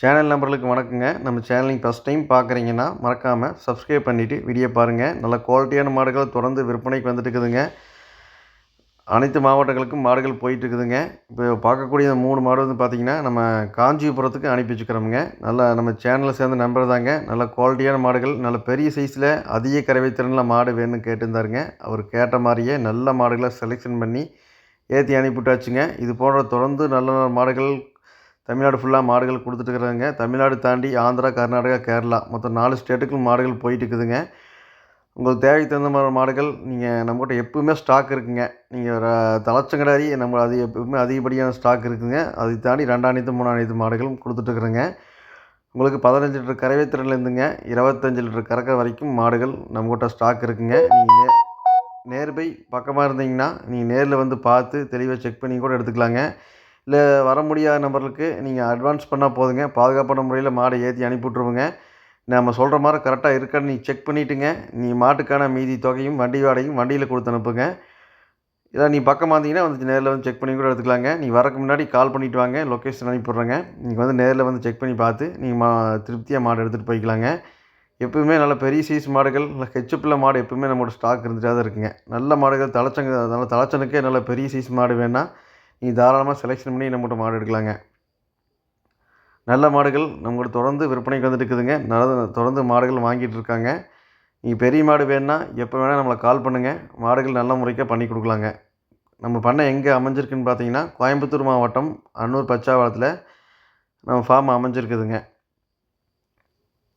Channel நம்பர்களுக்கு வணக்கங்க. நம்ம channelling first time பார்க்குறீங்கன்னா மறக்காமல் சப்ஸ்கிரைப் பண்ணிவிட்டு வீடியோ பாருங்கள் நல்ல குவாலிட்டியான மாடுகள் தொடர்ந்து விற்பனைக்கு வந்துட்டு இருக்குதுங்க அனைத்து மாவட்டங்களுக்கும் மாடுகள் போயிட்டு இருக்குதுங்க இப்போ பார்க்கக்கூடிய இந்த மூணு மாடு வந்து பார்த்திங்கன்னா நம்ம காஞ்சிபுரத்துக்கு அனுப்பி வச்சுக்கிறோமுங்க. நல்லா நம்ம சேனலில் சேர்ந்த நம்பர் தாங்க. நல்ல குவாலிட்டியான மாடுகள் நல்ல பெரிய சைஸில் அதிக கறவை திறனில் மாடு வேணும்னு கேட்டிருந்தாருங்க. அவர் கேட்ட மாதிரியே நல்ல மாடுகளை செலெக்ஷன் பண்ணி ஏற்றி அனுப்பிவிட்டாச்சுங்க. இது போன்ற தொடர்ந்து நல்ல நல்ல மாடுகள் தமிழ்நாடு ஃபுல்லாக மாடுகள் கொடுத்துட்டுருக்குறாங்க தமிழ்நாடு தாண்டி ஆந்திரா கர்நாடகா கேரளா மொத்தம் நாலு ஸ்டேட்டுக்கும் மாடுகள் போயிட்டு இருக்குதுங்க. உங்களுக்கு தேவைக்கு தகுந்த மாதிரி மாடுகள் நீங்கள் நம்மகிட்ட எப்பவுமே ஸ்டாக் இருக்குங்க. நீங்கள் தலைச்சங்கடாரி நம்ம அது எப்பவுமே அதிகப்படியான ஸ்டாக் இருக்குதுங்க அதை தாண்டி ரெண்டாயிரத்து மூணாயிரத்து மாடுகளும் கொடுத்துட்ருக்குறேங்க உங்களுக்கு பதினஞ்சு லிட்டர் கறவை திறன்லேருந்துங்க இருபத்தஞ்சி லிட்டர் கறக்க வரைக்கும் மாடுகள் நம்மகிட்ட ஸ்டாக் இருக்குங்க. நீங்கள் நே நேர்பை பக்கமாக இருந்தீங்கன்னா நீங்கள் நேரில் வந்து பார்த்து தெளிவாக செக் பண்ணி கூட எடுத்துக்கலாங்க. இல்லை வர முடியாத நபர்களுக்கு நீங்கள் அட்வான்ஸ் பண்ணால் போதுங்க. பாதுகாப்பான முறையில் மாடை ஏற்றி அனுப்பிவிட்ருவோங்க நம்ம சொல்கிற மாதிரி கரெக்டாக இருக்கான்னு நீ செக் பண்ணிவிட்டுங்க நீ மாட்டுக்கான மீதி தொகையும் வண்டி வாடகையும் வண்டியில் கொடுத்து அனுப்புங்க. இல்லை நீ பக்கமாக இருந்தீங்கன்னா வந்து நேரில் வந்து செக் பண்ணி கூட எடுத்துக்கலாங்க. நீ வரக்கு முன்னாடி கால் பண்ணிவிட்டு வாங்க. லொக்கேஷன் அனுப்பிடுறேங்க நீங்கள் வந்து நேரில் வந்து செக் பண்ணி பார்த்து நீங்கள் மா திருப்தியாக மாடு எடுத்துகிட்டு போய்க்கலாங்க. எப்பவுமே நல்ல பெரிய சைஸ் மாடுகள் நல்லா ஹெச்சுப்பில் மாடு எப்பவுமே நம்மளோட ஸ்டாக் இருந்துகிட்டே தான் இருக்குங்க. நல்ல மாடுகள் தலைச்சங்க நல்ல தலைச்சனுக்கே நல்ல பெரிய சைஸ் மாடு வேணால் நீங்கள் தாராளமாக செலெக்ஷன் பண்ணி நம்மகிட்ட மாடு எடுக்கலாங்க. நல்ல மாடுகள் நம்மகிட்ட தொடர்ந்து விற்பனைக்கு வந்துட்டு இருக்குதுங்க. நல்ல தொடர்ந்து மாடுகள் வாங்கிட்டு இருக்காங்க. நீங்கள் பெரிய மாடு வேணுன்னா எப்போ வேணால் நம்மளை கால் பண்ணுங்கள் மாடுகள் நல்ல முறைக்காக பண்ணி கொடுக்கலாங்க. நம்ம பண்ண எங்கே அமைஞ்சிருக்குன்னு பார்த்தீங்கன்னா கோயம்புத்தூர் மாவட்டம் அன்னூர் பச்சாவளத்தில் நம்ம ஃபார்ம் அமைஞ்சிருக்குதுங்க.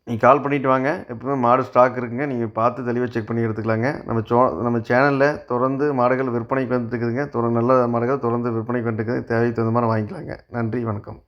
நீங்கள் கால் பண்ணிவிட்டு வாங்க. எப்பவுமே மாடு ஸ்டாக் இருக்குங்க. நீங்கள் பார்த்து தெளிவாக செக் பண்ணி எடுத்துக்கலாங்க. நம்ம சோ நம்ம சேனலில் தொடர்ந்து மாடுகள் விற்பனைக்கு வந்துட்டுருக்குதுங்க தொடர் நல்ல மாடுகள் தொடர்ந்து விற்பனைக்கு வந்துட்டுருக்குது தேவைக்கு தகுந்த மாதிரி வாங்கிக்கலாங்க. நன்றி வணக்கம்.